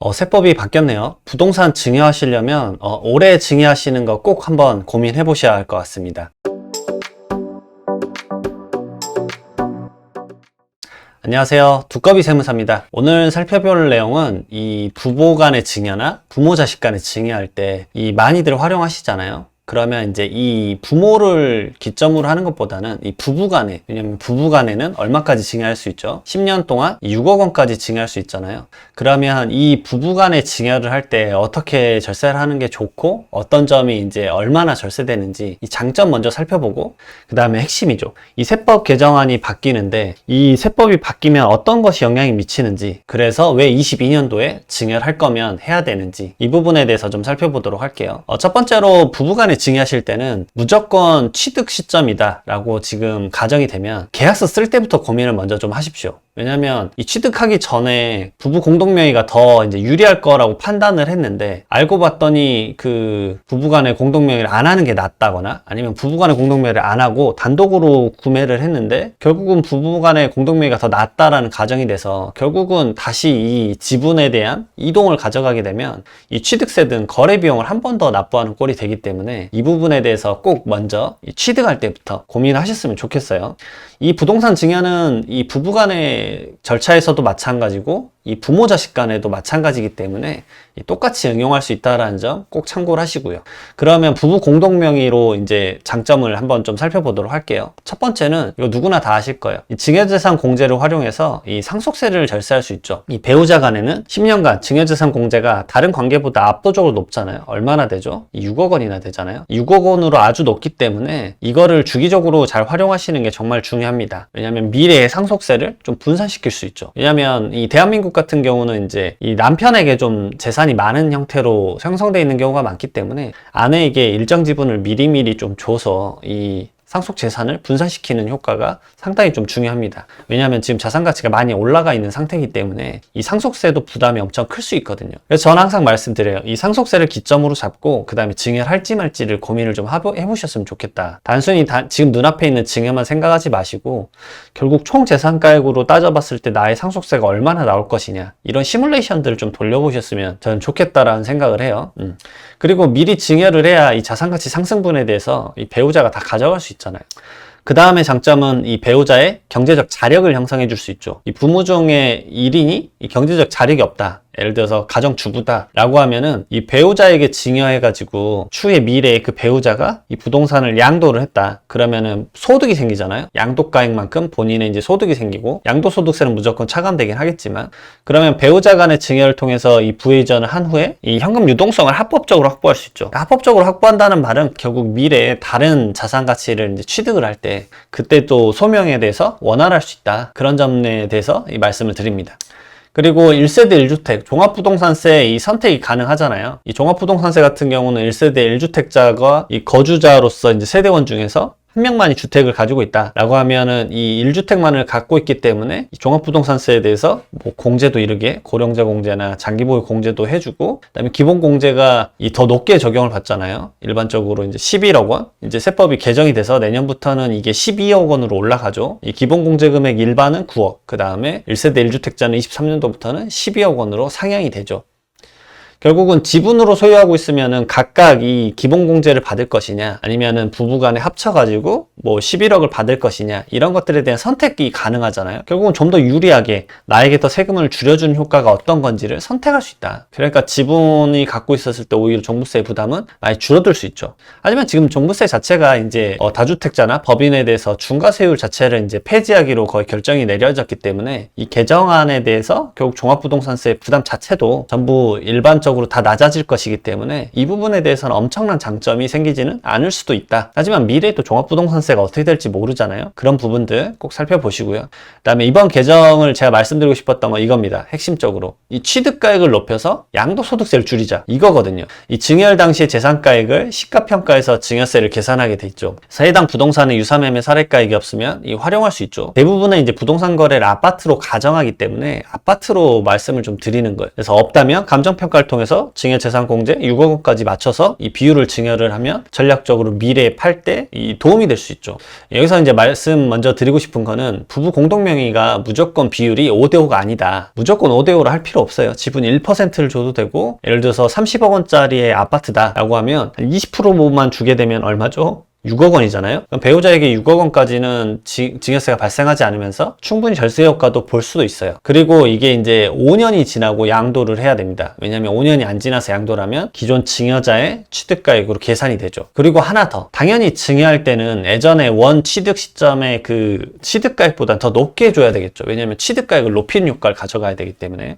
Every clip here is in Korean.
어, 세법이 바뀌었네요. 부동산 증여하시려면 어, 올해 증여하시는 거 꼭 한번 고민해 보셔야 할 것 같습니다. 안녕하세요. 두꺼비 세무사입니다. 오늘 살펴볼 내용은 이 부부 간의 증여나 부모 자식 간의 증여할 때 이 많이들 활용하시잖아요. 그러면 이제 이 부모를 기점으로 하는 것보다는 이 부부 간에, 왜냐면 부부 간에는 얼마까지 증여할 수 있죠? 10년 동안 6억 원까지 증여할 수 있잖아요. 그러면 이 부부 간의 증여를 할때 어떻게 절세를 하는 게 좋고 어떤 점이 이제 얼마나 절세되는지 이 장점 먼저 살펴보고 그 다음에 핵심이죠. 이 세법 개정안이 바뀌는데 이 세법이 바뀌면 어떤 것이 영향이 미치는지 그래서 왜 22년도에 증여를 할 거면 해야 되는지 이 부분에 대해서 좀 살펴보도록 할게요. 어, 첫 번째로 부부 간에 증여하실 때는 무조건 취득 시점이다 라고 지금 가정이 되면 계약서 쓸 때부터 고민을 먼저 좀 하십시오. 왜냐면 이 취득하기 전에 부부 공동명의가 더 이제 유리할 거라고 판단을 했는데 알고 봤더니 그 부부간의 공동명의를 안 하는 게 낫다거나 아니면 부부간의 공동명의를 안 하고 단독으로 구매를 했는데 결국은 부부간의 공동명의가 더 낫다라는 가정이 돼서 결국은 다시 이 지분에 대한 이동을 가져가게 되면 이 취득세든 거래 비용을 한 번 더 납부하는 꼴이 되기 때문에 이 부분에 대해서 꼭 먼저 이 취득할 때부터 고민하셨으면 좋겠어요. 이 부동산 증여는 이 부부간의 절차에서도 마찬가지고 이 부모 자식 간에도 마찬가지이기 때문에 이 똑같이 응용할 수 있다라는 점 꼭 참고를 하시고요. 그러면 부부 공동 명의로 이제 장점을 한번 좀 살펴보도록 할게요. 첫 번째는 이거 누구나 다 아실 거예요. 이 증여재산 공제를 활용해서 이 상속세를 절세할 수 있죠. 이 배우자 간에는 10년간 증여재산 공제가 다른 관계보다 압도적으로 높잖아요. 얼마나 되죠? 이 6억 원이나 되잖아요. 6억 원으로 아주 높기 때문에 이거를 주기적으로 잘 활용하시는 게 정말 중요합니다. 왜냐하면 미래의 상속세를 좀 분산시킬 수 있죠. 왜냐하면 이 대한민국 같은 경우는 이제 이 남편에게 좀 재산이 많은 형태로 형성되어 있는 경우가 많기 때문에 아내에게 일정 지분을 미리미리 좀 줘서 이 상속 재산을 분산시키는 효과가 상당히 좀 중요합니다. 왜냐하면 지금 자산 가치가 많이 올라가 있는 상태이기 때문에 이 상속세도 부담이 엄청 클 수 있거든요. 그래서 저는 항상 말씀드려요. 이 상속세를 기점으로 잡고 그 다음에 증여를 할지 말지를 고민을 좀 해보셨으면 좋겠다. 단순히 다- 지금 눈앞에 있는 증여만 생각하지 마시고 결국 총 재산가액으로 따져봤을 때 나의 상속세가 얼마나 나올 것이냐 이런 시뮬레이션들을 좀 돌려보셨으면 저는 좋겠다라는 생각을 해요. 음. 그리고 미리 증여를 해야 이 자산가치 상승분에 대해서 이 배우자가 다 가져갈 수 있 잖아요. 그 다음의 장점은 이 배우자의 경제적 자력을 형성해 줄 수 있죠. 이 부모 중에 1인이 이 경제적 자력이 없다. 예를 들어서 가정주부다 라고 하면은 이 배우자에게 증여해가지고 추후에 미래에 그 배우자가 이 부동산을 양도를 했다. 그러면은 소득이 생기잖아요. 양도가액만큼 본인의 이제 소득이 생기고 양도소득세는 무조건 차감되긴 하겠지만 그러면 배우자 간의 증여를 통해서 이 부의전을 한 후에 이 현금 유동성을 합법적으로 확보할 수 있죠. 합법적으로 확보한다는 말은 결국 미래에 다른 자산 가치를 이제 취득을 할 때 그때 또 소명에 대해서 원활할 수 있다. 그런 점에 대해서 이 말씀을 드립니다. 그리고 1세대 1주택, 종합부동산세 이 선택이 가능하잖아요. 이 종합부동산세 같은 경우는 1세대 1주택자가 이 거주자로서 이제 세대원 중에서 한 명만이 주택을 가지고 있다라고 하면은 이 1주택만을 갖고 있기 때문에 이 종합부동산세에 대해서 뭐 공제도 이르게 고령자 공제나 장기보유 공제도 해주고 그다음에 기본 공제가 이 더 높게 적용을 받잖아요. 일반적으로 이제 11억 원 이제 세법이 개정이 돼서 내년부터는 이게 12억 원으로 올라가죠. 이 기본 공제 금액 일반은 9억 그 다음에 1세대 1주택자는 23년도부터는 12억 원으로 상향이 되죠. 결국은 지분으로 소유하고 있으면은 각각 이 기본 공제를 받을 것이냐 아니면은 부부간에 합쳐가지고 뭐 11억을 받을 것이냐 이런 것들에 대한 선택이 가능하잖아요. 결국은 좀 더 유리하게 나에게 더 세금을 줄여주는 효과가 어떤 건지를 선택할 수 있다. 그러니까 지분이 갖고 있었을 때 오히려 종부세 부담은 많이 줄어들 수 있죠. 하지만 지금 종부세 자체가 이제 어, 다주택자나 법인에 대해서 중과세율 자체를 이제 폐지하기로 거의 결정이 내려졌기 때문에 이 개정안에 대해서 결국 종합부동산세 부담 자체도 전부 일반적 으로 다 낮아질 것이기 때문에 이 부분에 대해서는 엄청난 장점이 생기지는 않을 수도 있다. 하지만 미래에 또 종합부동산세가 어떻게 될지 모르잖아요. 그런 부분들 꼭 살펴보시고요. 그 다음에 이번 개정을 제가 말씀드리고 싶었던 건 이겁니다. 핵심적으로. 이 취득가액을 높여서 양도소득세를 줄이자. 이거거든요. 이 증여할 당시의 재산가액을 시가평가에서 증여세를 계산하게 돼 있죠. 해당 부동산의 유사매매 사례가액이 없으면 이 활용할 수 있죠. 대부분은 이제 부동산 거래를 아파트로 가정하기 때문에 아파트로 말씀을 좀 드리는 거예요. 그래서 없다면 감정평가를 통해 통해서 증여재산공제 6억 원까지 맞춰서 이 비율을 증여를 하면 전략적으로 미래에 팔 때 이 도움이 될 수 있죠. 여기서 이제 말씀 먼저 드리고 싶은 거는 부부 공동명의가 무조건 비율이 5대5가 아니다. 무조건 5대5로 할 필요 없어요. 지분 1%를 줘도 되고 예를 들어서 30억 원짜리의 아파트다라고 하면 20%만 주게 되면 얼마죠? 6억 원이잖아요. 그럼 배우자에게 6억 원까지는 지- 증여세가 발생하지 않으면서 충분히 절세 효과도 볼 수도 있어요. 그리고 이게 이제 5년이 지나고 양도를 해야 됩니다. 왜냐하면 5년이 안 지나서 양도라면 기존 증여자의 취득가액으로 계산이 되죠. 그리고 하나 더. 당연히 증여할 때는 예전에 원 취득 시점의 그 취득가액보다 더 높게 줘야 되겠죠. 왜냐하면 취득가액을 높이는 효과를 가져가야 되기 때문에.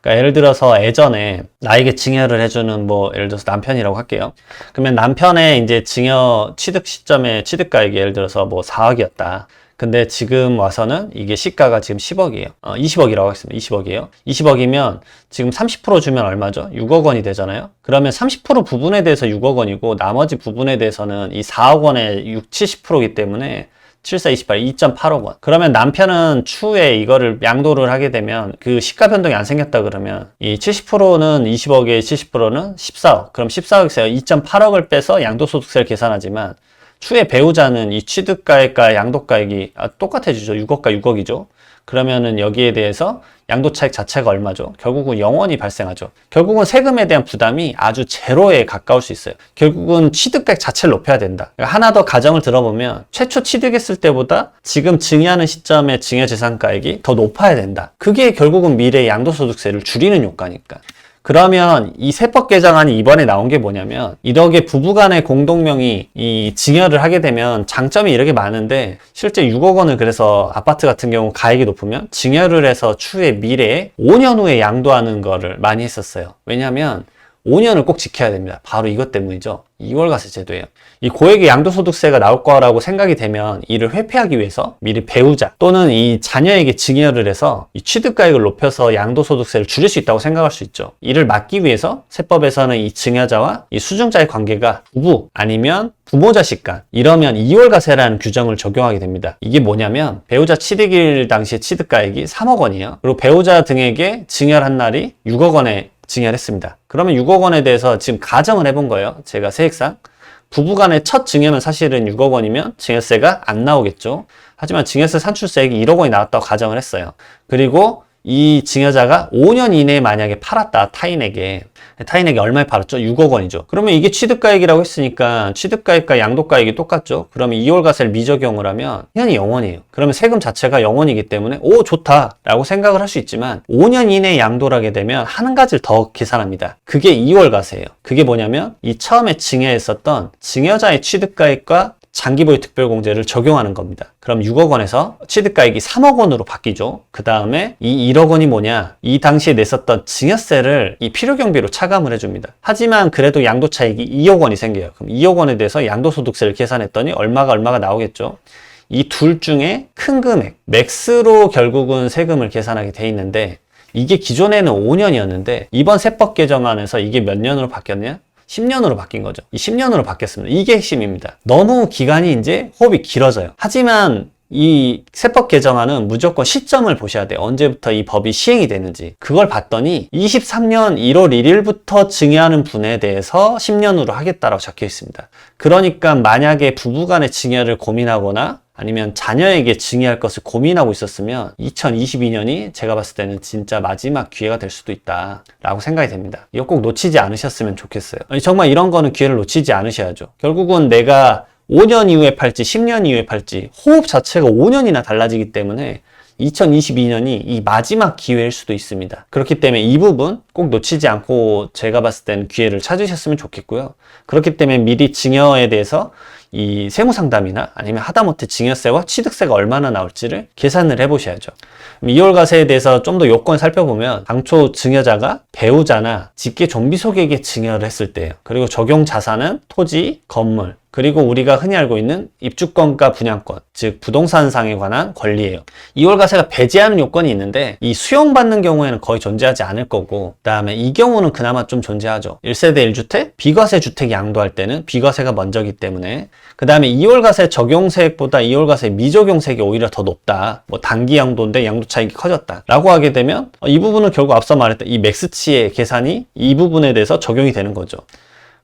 그러니까 예를 들어서 예전에 나에게 증여를 해주는 뭐 예를 들어서 남편이라고 할게요. 그러면 남편의 이제 증여 취득 시점의 취득가액이 예를 들어서 뭐 4억이었다. 근데 지금 와서는 이게 시가가 지금 10억이에요. 어, 20억이라고 하겠습니다. 20억이에요. 20억이면 지금 30% 주면 얼마죠? 6억 원이 되잖아요. 그러면 30% 부분에 대해서 6억 원이고 나머지 부분에 대해서는 이 4억 원의 6, 70%이기 때문에 74, 28, 2.8억 원. 그러면 남편은 추후에 이거를 양도를 하게 되면 그 시가 변동이 안 생겼다 그러면 이 70%는 20억에 70%는 14억. 그럼 14억에서 2.8억을 빼서 양도소득세를 계산하지만 추후에 배우자는 이 취득가액과 양도가액이 아, 똑같아지죠. 6억과 6억이죠. 그러면은 여기에 대해서 양도 차익 자체가 얼마죠? 결국은 0원이 발생하죠. 결국은 세금에 대한 부담이 아주 제로에 가까울 수 있어요. 결국은 취득액 자체를 높여야 된다. 그러니까 하나 더 가정을 들어보면 최초 취득했을 때보다 지금 증여하는 시점의 증여재산가액이 더 높아야 된다. 그게 결국은 미래 양도소득세를 줄이는 효과니까. 그러면 이 세법 개정안이 이번에 나온 게 뭐냐면 이렇게 부부간의 공동명의 이 증여를 하게 되면 장점이 이렇게 많은데 실제 6억 원을 그래서 아파트 같은 경우 가액이 높으면 증여를 해서 추후에 미래에 5년 후에 양도하는 거를 많이 했었어요. 왜냐하면 5년을 꼭 지켜야 됩니다. 바로 이것 때문이죠. 2월과세 제도예요. 이 고액의 양도소득세가 나올 거라고 생각이 되면 이를 회피하기 위해서 미리 배우자 또는 이 자녀에게 증여를 해서 이 취득가액을 높여서 양도소득세를 줄일 수 있다고 생각할 수 있죠. 이를 막기 위해서 세법에서는 이 증여자와 이 수증자의 관계가 부부 아니면 부모 자식 간 이러면 2월과세라는 규정을 적용하게 됩니다. 이게 뭐냐면 배우자 취득일 당시의 취득가액이 3억 원이에요. 그리고 배우자 등에게 증여한 날이 6억 원에 증여를 했습니다. 그러면 6억 원에 대해서 지금 가정을 해본 거예요. 제가 세액상. 부부간의 첫 증여는 사실은 6억 원이면 증여세가 안 나오겠죠. 하지만 증여세 산출세액이 1억 원이 나왔다고 가정을 했어요. 그리고 이 증여자가 5년 이내에 만약에 팔았다 타인에게 타인에게 얼마에 팔았죠? 6억 원이죠. 그러면 이게 취득가액이라고 했으니까 취득가액과 양도가액이 똑같죠. 그러면 2월 과세를 미적용을 하면 현이 0원이에요. 그러면 세금 자체가 0원이기 때문에 오 좋다라고 생각을 할 수 있지만 5년 이내에 양도를 하게 되면 한 가지를 더 계산합니다. 그게 2월 과세예요. 그게 뭐냐면 이 처음에 증여했었던 증여자의 취득가액과 장기보유 특별공제를 적용하는 겁니다. 그럼 6억 원에서 취득가액이 3억 원으로 바뀌죠. 그 다음에 이 1억 원이 뭐냐? 이 당시에 냈었던 증여세를 이 필요경비로 차감을 해줍니다. 하지만 그래도 양도차익이 2억 원이 생겨요. 그럼 2억 원에 대해서 양도소득세를 계산했더니 얼마가 얼마가 나오겠죠. 이 둘 중에 큰 금액, 맥스로 결국은 세금을 계산하게 돼 있는데 이게 기존에는 5년이었는데 이번 세법 개정안에서 이게 몇 년으로 바뀌었냐? 10년으로 바뀐 거죠. 이 10년으로 바뀌었습니다. 이게 핵심입니다. 너무 기간이 이제 호흡이 길어져요. 하지만 이 세법 개정안은 무조건 시점을 보셔야 돼요. 언제부터 이 법이 시행이 되는지. 그걸 봤더니 23년 1월 1일부터 증여하는 분에 대해서 10년으로 하겠다라고 적혀 있습니다. 그러니까 만약에 부부간의 증여를 고민하거나 아니면 자녀에게 증여할 것을 고민하고 있었으면 2022년이 제가 봤을 때는 진짜 마지막 기회가 될 수도 있다라고 생각이 됩니다. 이거 꼭 놓치지 않으셨으면 좋겠어요. 아니, 정말 이런 거는 기회를 놓치지 않으셔야죠. 결국은 내가 5년 이후에 팔지 10년 이후에 팔지 호흡 자체가 5년이나 달라지기 때문에 2022년이 이 마지막 기회일 수도 있습니다. 그렇기 때문에 이 부분 꼭 놓치지 않고 제가 봤을 때는 기회를 찾으셨으면 좋겠고요. 그렇기 때문에 미리 증여에 대해서 이 세무 상담이나 아니면 하다못해 증여세와 취득세가 얼마나 나올지를 계산을 해보셔야죠. 2월 과세에 대해서 좀 더 요건 살펴보면 당초 증여자가 배우자나 직계 좀비 소개에게 증여를 했을 때예요. 그리고 적용 자산은 토지, 건물, 그리고 우리가 흔히 알고 있는 입주권과 분양권, 즉 부동산상에 관한 권리예요. 2월과세가 배제하는 요건이 있는데 이 수용받는 경우에는 거의 존재하지 않을 거고 그다음에 이 경우는 그나마 좀 존재하죠. 1세대 1주택, 비과세 주택 양도할 때는 비과세가 먼저기 때문에 그다음에 2월과세 적용세액보다 2월과세 미적용세액이 오히려 더 높다. 뭐 단기 양도인데 양도 차익이 커졌다. 라고 하게 되면 어, 이 부분은 결국 앞서 말했던 이 맥스치의 계산이 이 부분에 대해서 적용이 되는 거죠.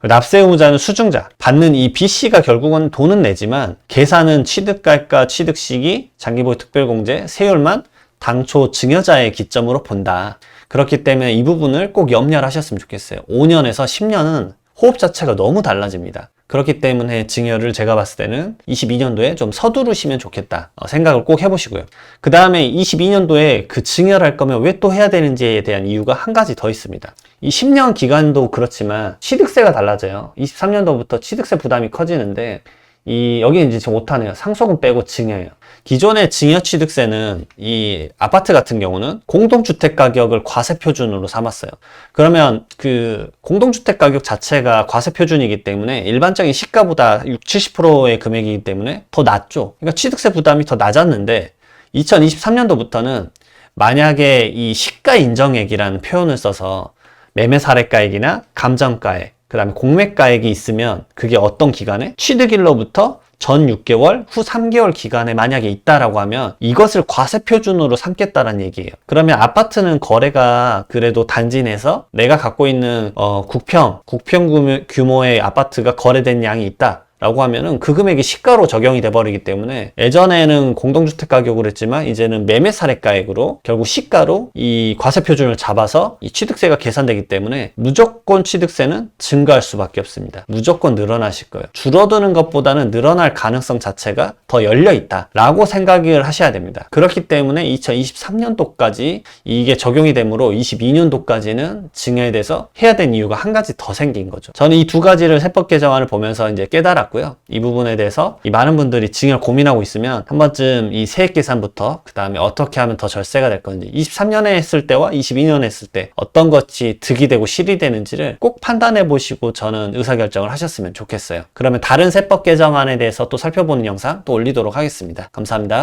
납세 의무자는 수증자. 받는 이 B씨가 결국은 돈은 내지만 계산은 취득가액과 취득 시기, 장기보유 특별공제, 세율만 당초 증여자의 기점으로 본다. 그렇기 때문에 이 부분을 꼭 염려를 하셨으면 좋겠어요. 5년에서 10년은 호흡 자체가 너무 달라집니다. 그렇기 때문에 증여를 제가 봤을 때는 22년도에 좀 서두르시면 좋겠다 어, 생각을 꼭 해보시고요. 그 다음에 22년도에 그 증여를 할 거면 왜 또 해야 되는지에 대한 이유가 한 가지 더 있습니다. 이 10년 기간도 그렇지만 취득세가 달라져요. 23년도부터 취득세 부담이 커지는데 이 여기 이제 좀 못하네요. 상속은 빼고 증여예요. 기존의 증여 취득세는 이 아파트 같은 경우는 공동주택 가격을 과세 표준으로 삼았어요. 그러면 그 공동주택 가격 자체가 과세 표준이기 때문에 일반적인 시가보다 6, 70%의 금액이기 때문에 더 낮죠. 그러니까 취득세 부담이 더 낮았는데 2023년도부터는 만약에 이 시가 인정액이라는 표현을 써서 매매 사례가액이나 감정가액, 그 다음에 공매가액이 있으면 그게 어떤 기간에? 취득일로부터 전 6개월, 후 3개월 기간에 만약에 있다라고 하면 이것을 과세 표준으로 삼겠다는 얘기예요. 그러면 아파트는 거래가 그래도 단지 내에서 내가 갖고 있는 어, 국평, 국평 규모- 규모의 아파트가 거래된 양이 있다. 라고 하면은 그 금액이 시가로 적용이 돼 버리기 때문에 예전에는 공동주택 가격으로 했지만 이제는 매매 사례가액으로 결국 시가로 이 과세 표준을 잡아서 이 취득세가 계산되기 때문에 무조건 취득세는 증가할 수밖에 없습니다. 무조건 늘어나실 거예요. 줄어드는 것보다는 늘어날 가능성 자체가 더 열려 있다라고 생각을 하셔야 됩니다. 그렇기 때문에 2023년도까지 이게 적용이 되므로 22년도까지는 증여에 대해서 해야 되는 이유가 한 가지 더 생긴 거죠. 저는 이 두 가지를 세법 개정안을 보면서 이제 깨달 았고요. 이 부분에 대해서 이 많은 분들이 증여를 고민하고 있으면 한 번쯤 이 세액 계산부터 그 다음에 어떻게 하면 더 절세가 될 건지 23년에 했을 때와 22년에 했을 때 어떤 것이 득이 되고 실이 되는지를 꼭 판단해 보시고 저는 의사결정을 하셨으면 좋겠어요. 그러면 다른 세법 개정안에 대해서 또 살펴보는 영상 또 올리도록 하겠습니다. 감사합니다.